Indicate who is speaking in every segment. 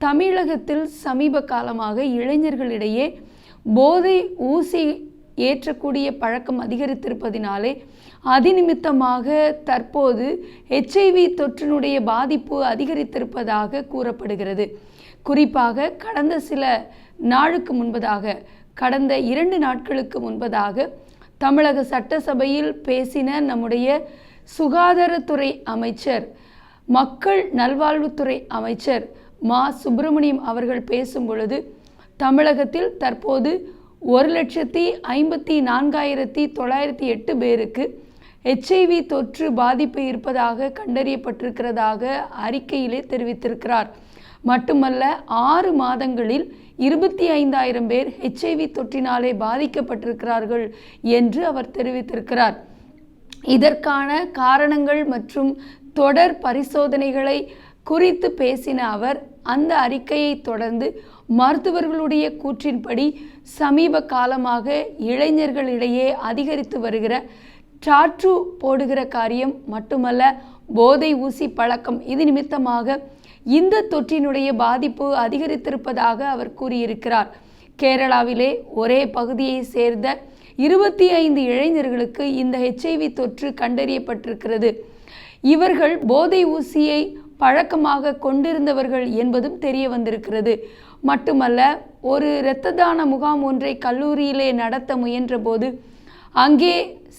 Speaker 1: தமிழகத்தில் சமீப காலமாக இளைஞர்களிடையே போதை ஊசி ஏற்றக்கூடிய பழக்கம் அதிகரித்திருப்பதினாலே அதிநிமித்தமாக தற்போது ஹெச்ஐவி தொற்றினுடைய பாதிப்பு அதிகரித்திருப்பதாக கூறப்படுகிறது. குறிப்பாக கடந்த சில நாளுக்கு முன்பதாக கடந்த இரண்டு நாட்களுக்கு முன்பதாக தமிழக சட்டசபையில் பேசின நம்முடைய சுகாதாரத்துறை அமைச்சர் மக்கள் நல்வாழ்வுத்துறை அமைச்சர் மா சுப்பிரமணியம் அவர்கள் பேசும் பொழுது தமிழகத்தில் தற்போது ஒரு லட்சத்தி ஐம்பத்தி நான்காயிரத்தி தொள்ளாயிரத்தி எட்டு பேருக்கு ஹெச்ஐவி தொற்று பாதிப்பு இருப்பதாக கண்டறியப்பட்டிருக்கிறதாக அறிக்கையிலே தெரிவித்திருக்கிறார். மட்டுமல்ல ஆறு மாதங்களில் இருபத்தி ஐந்தாயிரம் பேர் ஹெச்ஐவி தொற்றினாலே பாதிக்கப்பட்டிருக்கிறார்கள் என்று அவர் தெரிவித்திருக்கிறார். இதற்கான காரணங்கள் மற்றும் தொடர் பரிசோதனைகளை குறித்து பேசின அவர் அந்த அறிக்கையை தொடர்ந்து மருத்துவர்களுடைய கூற்றின்படி சமீப காலமாக இளைஞர்களிடையே அதிகரித்து வருகிற டாற்று போடுகிற காரியம் மட்டுமல்ல போதை ஊசி பழக்கம் இது நிமித்தமாக இந்த தொற்றினுடைய பாதிப்பு அதிகரித்திருப்பதாக அவர் கூறியிருக்கிறார். கேரளாவிலே ஒரே பகுதியை சேர்ந்த இருபத்தி ஐந்து இளைஞர்களுக்கு இந்த ஹெச்ஐவி தொற்று கண்டறியப்பட்டிருக்கிறது. இவர்கள் போதை ஊசியை பழக்கமாக கொண்டிருந்தவர்கள் என்பதும் தெரிய வந்திருக்கிறது. மட்டுமல்ல ஒரு இரத்த தான முகாம் ஒன்றை கல்லூரியிலே நடத்த முயன்றபோது அங்கே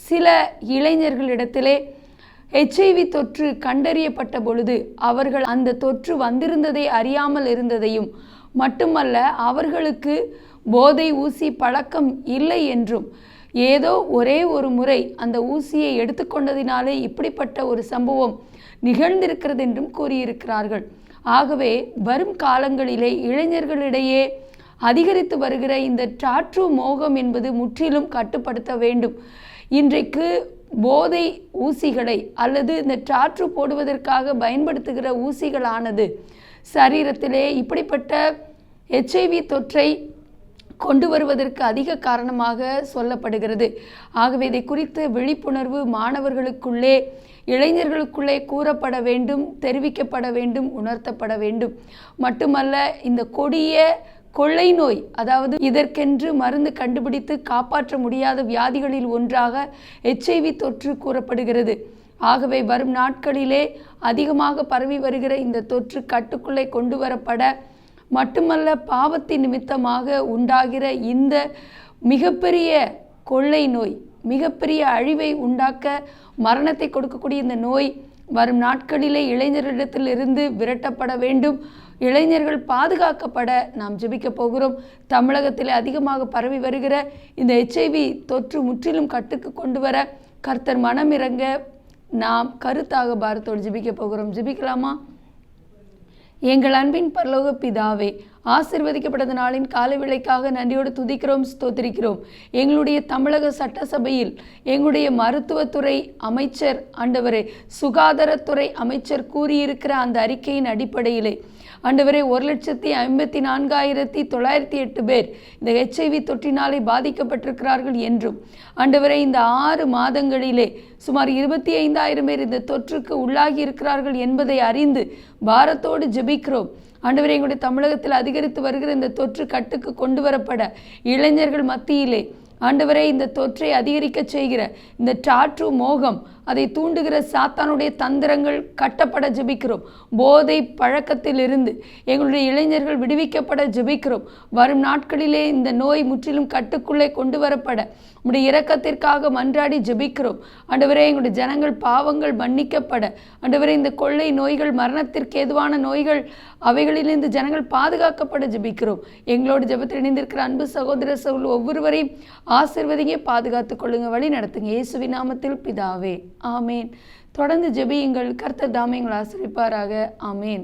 Speaker 1: சில இளைஞர்களிடத்திலே ஹெச்ஐவி தொற்று கண்டறியப்பட்ட பொழுது அவர்கள் அந்த தொற்று வந்திருந்ததை அறியாமல் இருந்ததையும் மட்டுமல்ல அவர்களுக்கு போதை ஊசி பழக்கம் இல்லை என்றும் ஏதோ ஒரே ஒரு முறை அந்த ஊசியை எடுத்துக்கொண்டதினாலே இப்படிப்பட்ட ஒரு சம்பவம் நிகழ்ந்திருக்கிறது என்றும் கூறியிருக்கிறார்கள். ஆகவே வரும் காலங்களிலே இளைஞர்களிடையே அதிகரித்து வருகிற இந்த டாற்று மோகம் என்பது முற்றிலும் கட்டுப்படுத்த வேண்டும். இன்றைக்கு போதை ஊசிகளை அல்லது இந்த டாற்று போடுவதற்காக பயன்படுத்துகிற ஊசிகளானது சரீரத்திலே இப்படிப்பட்ட எச்ஐவி தொற்றை கொண்டு வருவதற்கு அதிக காரணமாக சொல்லப்படுகிறது. ஆகவே இதை குறித்து விழிப்புணர்வு மாணவர்களுக்குள்ளே இளைஞர்களுக்குள்ளே கூறப்பட வேண்டும் தெரிவிக்கப்பட வேண்டும் உணர்த்தப்பட வேண்டும். மட்டுமல்ல இந்த கொடிய கொள்ளை நோய் அதாவது இதற்கென்று மருந்து கண்டுபிடித்து காப்பாற்ற முடியாத வியாதிகளில் ஒன்றாக எச்ஐவி தொற்று கூறப்படுகிறது. ஆகவே வரும் நாட்களிலே அதிகமாக பரவி வருகிற இந்த தொற்று கட்டுக்குள்ளே கொண்டு வரப்பட மட்டுமல்ல பாவத்தின் நிமித்தமாக உண்டாகிற இந்த மிகப்பெரிய கொள்ளை நோய் மிகப்பெரிய அழிவை உண்டாக்க மரணத்தை கொடுக்கக்கூடிய இந்த நோய் வரும் நாட்களிலே இளைஞர்களிடத்திலிருந்து விரட்டப்பட வேண்டும். இளைஞர்கள் பாதுகாக்கப்பட நாம் ஜெபிக்க போகிறோம். தமிழகத்தில் அதிகமாக பரவி வருகிற இந்த ஹெச்ஐவி தொற்று முற்றிலும் கட்டுக்கு கொண்டு வர கர்த்தர் மனமிறங்க நாம் கருத்தாக பாரத்தோடு ஜெபிக்க போகிறோம். ஜெபிக்கலாமா? எங்கள் அன்பின் பரலோக பிதாவே ஆசிர்வதிக்கப்பட்ட நாளின் காலை விலைக்காக நன்றியோடு துதிக்கிறோம் ஸ்தோத்திரிக்கிறோம். எங்களுடைய தமிழக சட்டசபையில் எங்களுடைய மருத்துவத்துறை அமைச்சர் ஆண்டவரே சுகாதாரத்துறை அமைச்சர் கூறியிருக்கிற அந்த அறிக்கையின் அடிப்படையிலே ஆண்டவரே ஒரு லட்சத்தி ஐம்பத்தி நான்காயிரத்தி தொள்ளாயிரத்தி எட்டு பேர் இந்த ஹெச்ஐவி தொற்றினாலே பாதிக்கப்பட்டிருக்கிறார்கள் என்றும் ஆண்டவரே இந்த ஆறு மாதங்களிலே சுமார் இருபத்தி ஐந்தாயிரம் பேர் இந்த தொற்றுக்கு உள்ளாகி இருக்கிறார்கள் என்பதை அறிந்து பாரத்தோடு ஜெபிக்கிறோம். ஆண்டவரே எங்களுடைய தமிழகத்தில் அதிகரித்து வருகிற இந்த தொற்று கட்டுக்கு கொண்டு வரப்பட இளைஞர்கள் மத்தியிலே ஆண்டவரே இந்த தொற்றை அதிகரிக்க செய்கிற இந்த டாற்று மோகம் அதை தூண்டுகிற சாத்தானுடைய தந்திரங்கள் கட்டப்பட ஜெபிக்கிறோம். போதை பழக்கத்திலிருந்து எங்களுடைய இளைஞர்கள் விடுவிக்கப்பட ஜெபிக்கிறோம். வரும் நாட்களிலே இந்த நோய் முற்றிலும் கட்டுக்குள்ளே கொண்டு வரப்பட உடைய இரக்கத்திற்காக மன்றாடி ஜெபிக்கிறோம். ஆண்டவரே எங்களுடைய ஜனங்கள் பாவங்கள் மன்னிக்கப்பட. ஆண்டவரே இந்த கொள்ளை நோய்கள் மரணத்திற்கு ஏதுவான நோய்கள் அவைகளிலிருந்து ஜனங்கள் பாதுகாக்கப்பட ஜெபிக்கிறோம். எங்களோடு ஜெபத்தில் இணைந்திருக்கிற அன்பு சகோதர சகோதரர் ஒவ்வொருவரையும் ஆசிர்வதிங்க பாதுகாத்து கொள்ளுங்க வழி நடத்துங்க. இயேசுவி நாமத்தில் பிதாவே. ஆமேன். தொடர்ந்து ஜெபியுங்கள். கர்த்தர் தாமே எங்களை ஆசிரிப்பாராக. ஆமேன்.